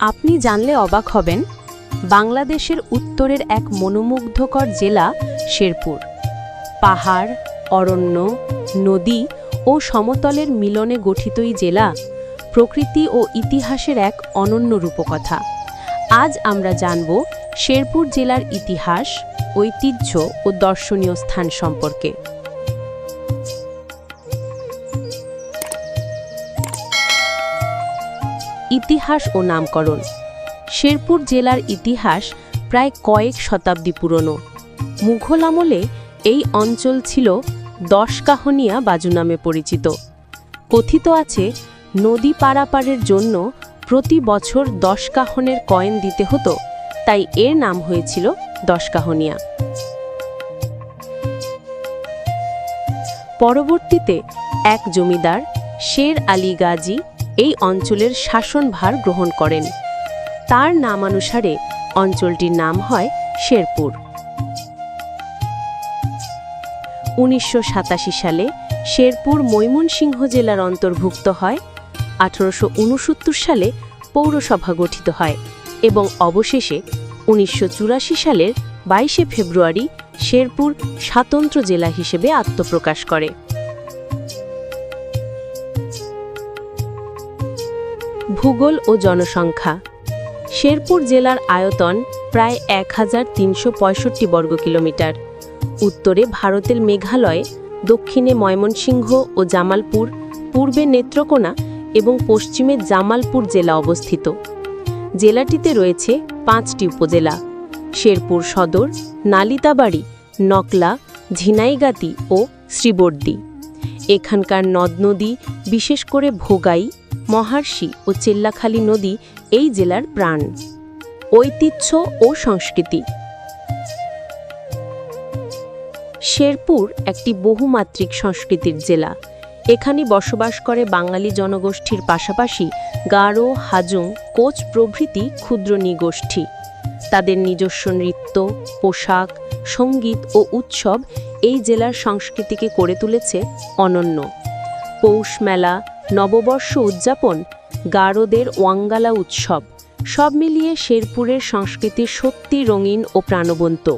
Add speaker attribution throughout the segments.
Speaker 1: আপনি জানলে অবাক হবেন, বাংলাদেশের উত্তরের এক মনোমুগ্ধকর জেলা শেরপুর। পাহাড়, অরণ্য, নদী ও সমতলের মিলনে গঠিত এই জেলা প্রকৃতি ও ইতিহাসের এক অনন্য রূপকথা। আজ আমরা জানব শেরপুর জেলার ইতিহাস, ঐতিহ্য ও দর্শনীয় স্থান সম্পর্কে। ইতিহাস ও নামকরণ। শেরপুর জেলার ইতিহাস প্রায় কয়েক শতাব্দী পুরনো। মুঘল আমলে এই অঞ্চল ছিল দশকাহনিয়া বাজু নামে পরিচিত। কথিত আছে, নদী পারাপারের জন্য প্রতি বছর দশকাহনের কয়েন দিতে হতো, তাই এর নাম হয়েছিল দশকাহনিয়া। পরবর্তীতে এক জমিদার, শের আলী গাজী এই অঞ্চলের শাসনভার গ্রহণ করেন। তার নামানুসারে অঞ্চলটির নাম হয় শেরপুর। উনিশশো সাতাশি সালে শেরপুর ময়মনসিংহ জেলার অন্তর্ভুক্ত হয়। আঠারোশো উনসত্তর সালে পৌরসভা গঠিত হয় এবং অবশেষে উনিশশো চুরাশি সালের বাইশে ফেব্রুয়ারি শেরপুর স্বাতন্ত্র জেলা হিসেবে আত্মপ্রকাশ করে। ভূগোল ও জনসংখ্যা। শেরপুর জেলার আয়তন প্রায় এক হাজার তিনশো পঁয়ষট্টি বর্গ কিলোমিটার। উত্তরে ভারতের মেঘালয়, দক্ষিণে ময়মনসিংহ ও জামালপুর, পূর্বে নেত্রকোনা এবং পশ্চিমে জামালপুর জেলা অবস্থিত। জেলাটিতে রয়েছে পাঁচটি উপজেলা। শেরপুর সদর, নালিতাবাড়ি, নকলা, ঝিনাইগাতি ও শ্রীবর্দী। এখানকার নদ নদী, বিশেষ করে ভোগাই মহার্ষি ও চেল্লাখালী নদী এই জেলার প্রাণ। ঐতিহ্য ও সংস্কৃতি। শেরপুর একটি বহুমাত্রিক সংস্কৃতির জেলা। এখানে বসবাস করে বাঙালি জনগোষ্ঠীর পাশাপাশি গারো, হাজং, কোচ প্রভৃতি ক্ষুদ্র নিগোষ্ঠী। তাদের নিজস্ব নৃত্য, পোশাক, সংগীত ও উৎসব এই জেলার সংস্কৃতিকে করে তুলেছে অনন্য। পৌষ মেলা নববর্ষ উদযাপন, গারোদের ওয়াঙ্গালা উৎসব, সব মিলিয়ে শেরপুরের সংস্কৃতি সত্যি রঙিন ও প্রাণবন্ত।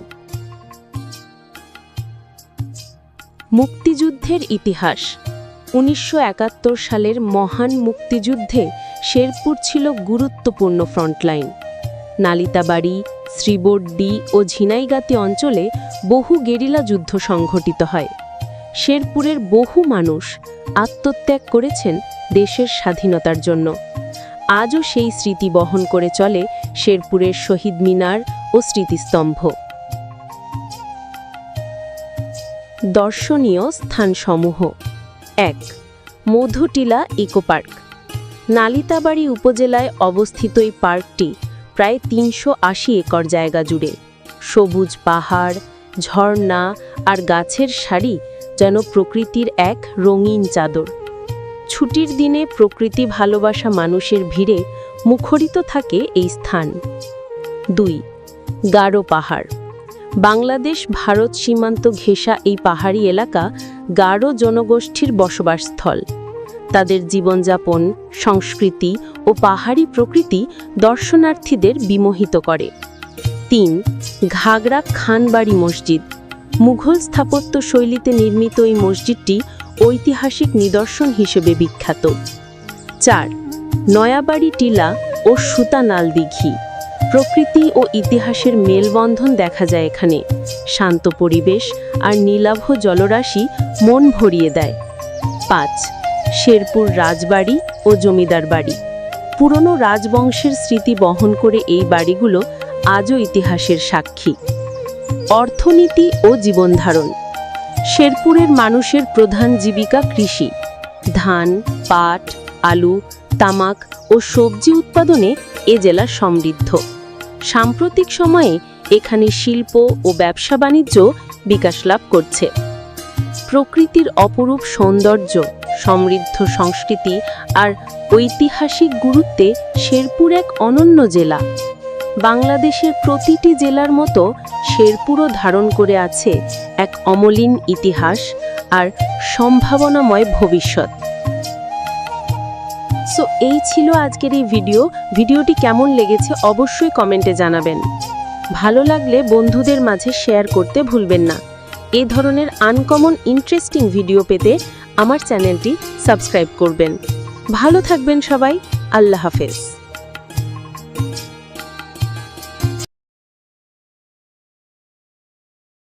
Speaker 1: মুক্তিযুদ্ধের ইতিহাস। উনিশশো একাত্তর সালের মহান মুক্তিযুদ্ধে শেরপুর ছিল গুরুত্বপূর্ণ ফ্রন্টলাইন। নালিতাবাড়ি শ্রীবর্ডি ও ঝিনাইগাতি অঞ্চলে বহু গেরিলা যুদ্ধ সংঘটিত হয়। শেরপুরের বহু মানুষ আত্মত্যাগ করেছেন দেশের স্বাধীনতার জন্য। আজও সেই স্মৃতি বহন করে চলে শেরপুরের শহীদ মিনার ও স্মৃতিস্তম্ভ। দর্শনীয় স্থানসমূহ। এক, মধুটিলা ইকো পার্ক নালিতাবাড়ি উপজেলায় অবস্থিত এই পার্কটি প্রায় তিনশো আশি একর জায়গা জুড়ে। সবুজ পাহাড়, ঝর্ণা আর গাছের সারি যেন প্রকৃতির এক রঙিন চাদর। ছুটির দিনে প্রকৃতি ভালোবাসা মানুষের ভিড়ে মুখরিত থাকে এই স্থান। দুই, গারো পাহাড়। বাংলাদেশ ভারত সীমান্ত ঘেঁষা এই পাহাড়ি এলাকা গারো জনগোষ্ঠীর বসবাসস্থল। তাদের জীবনযাপন, সংস্কৃতি ও পাহাড়ি প্রকৃতি দর্শনার্থীদের বিমোহিত করে। তিন, ঘাগরা খানবাড়ি মসজিদ। মুঘল স্থাপত্য শৈলীতে নির্মিত এই মসজিদটি ঐতিহাসিক নিদর্শন হিসেবে বিখ্যাত। চার, নয়াবাড়ি টিলা ও সুতানাল দিঘি। প্রকৃতি ও ইতিহাসের মেলবন্ধন দেখা যায় এখানে। শান্ত পরিবেশ আর নীলাভ জলরাশি মন ভরিয়ে দেয়। পাঁচ, শেরপুর রাজবাড়ি ও জমিদার বাড়ি। পুরনো রাজবংশের স্মৃতি বহন করে এই বাড়িগুলো আজও ইতিহাসের সাক্ষী। অর্থনীতি ও জীবনধারণ শেরপুরের মানুষের প্রধান জীবিকা কৃষি। ধান, পাট, আলু, তামাক ও সবজি উৎপাদনে এ জেলা সমৃদ্ধ। সাম্প্রতিক সময়ে এখানে শিল্প ও ব্যবসা বাণিজ্য বিকাশ লাভ করছে। প্রকৃতির অপরূপ সৌন্দর্য, সমৃদ্ধ সংস্কৃতি আর ঐতিহাসিক গুরুত্বে শেরপুর এক অনন্য জেলা। বাংলাদেশের প্রতিটি জেলার মতো শেরপুরও ধারণ করে আছে এক অমলিন ইতিহাস আর সম্ভাবনাময় ভবিষ্যৎ। সো এই ছিল আজকের এই ভিডিও। ভিডিওটি কেমন লেগেছে অবশ্যই কমেন্টে জানাবেন। ভালো লাগলে বন্ধুদের মাঝে শেয়ার করতে ভুলবেন না। এই ধরনের আনকমন ইন্টারেস্টিং ভিডিও পেতে আমার চ্যানেলটি সাবস্ক্রাইব করবেন। ভালো থাকবেন সবাই। আল্লাহ হাফেজ।